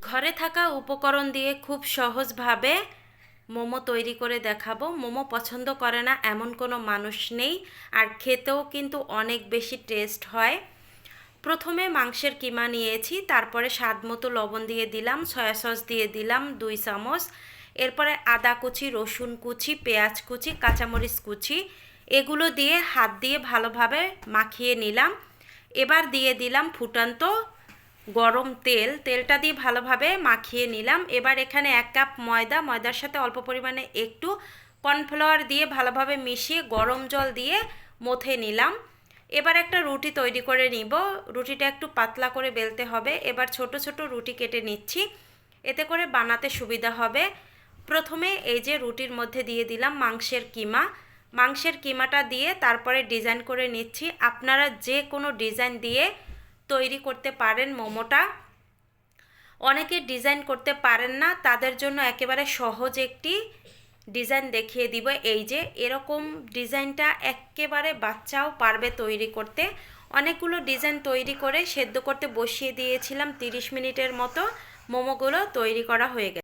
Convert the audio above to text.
ঘরে থাকা উপকরণ দিয়ে খুব সহজভাবে মোমো তৈরি করে দেখাবো। মোমো পছন্দ করে না, এমন কোনো মানুষ নেই, আর খেতেও কিন্তু অনেক বেশি টেস্ট হয়। প্রথমে মাংসের কিমা নিয়েছি, তারপরে স্বাদ মতো লবণ দিয়ে দিলাম, সয়া সস দিয়ে দিলাম দুই চামচ, এরপরে আদা কুচি, রসুন কুচি, পেঁয়াজ কুচি, কাঁচামরিচ কুচি, এগুলো দিয়ে হাত দিয়ে ভালোভাবে মাখিয়ে নিলাম। এবার দিয়ে দিলাম ফুটান্ত গরম তেল, তেলটা দিয়ে ভালোভাবে মাখিয়ে নিলাম। এবার এখানে এক কাপ ময়দা, ময়দার সাথে অল্প পরিমাণে একটু কর্নফ্লাওয়ার দিয়ে ভালোভাবে মিশিয়ে গরম জল দিয়ে মথে নিলাম। এবার একটা রুটি তৈরি করে নিব। রুটিটা একটু পাতলা করে বেলতে হবে। এবার ছোট ছোট রুটি কেটে নিচ্ছি। এতে করে বানাতে সুবিধা হবে। প্রথমে এই যে রুটির মধ্যে দিয়ে দিলাম মাংসের কিমা। মাংসের কিমাটা দিয়ে তারপরে ডিজাইন করে নিচ্ছি। আপনারা যে কোনো ডিজাইন দিয়ে তৈরি করতে পারেন মোমোটা। অনেকে ডিজাইন করতে পারেন না, তাদের জন্য একেবারে সহজ একটি ডিজাইন দেখিয়ে দিব। এই যে, এরকম ডিজাইনটা একেবারে বাচ্চাও পারবে তৈরি করতে। অনেকগুলো ডিজাইন তৈরি করে সেদ্ধ করতে বসিয়ে দিয়েছিলাম তিরিশ মিনিটের মতো। মোমোগুলো তৈরি করা হয়ে গেছে।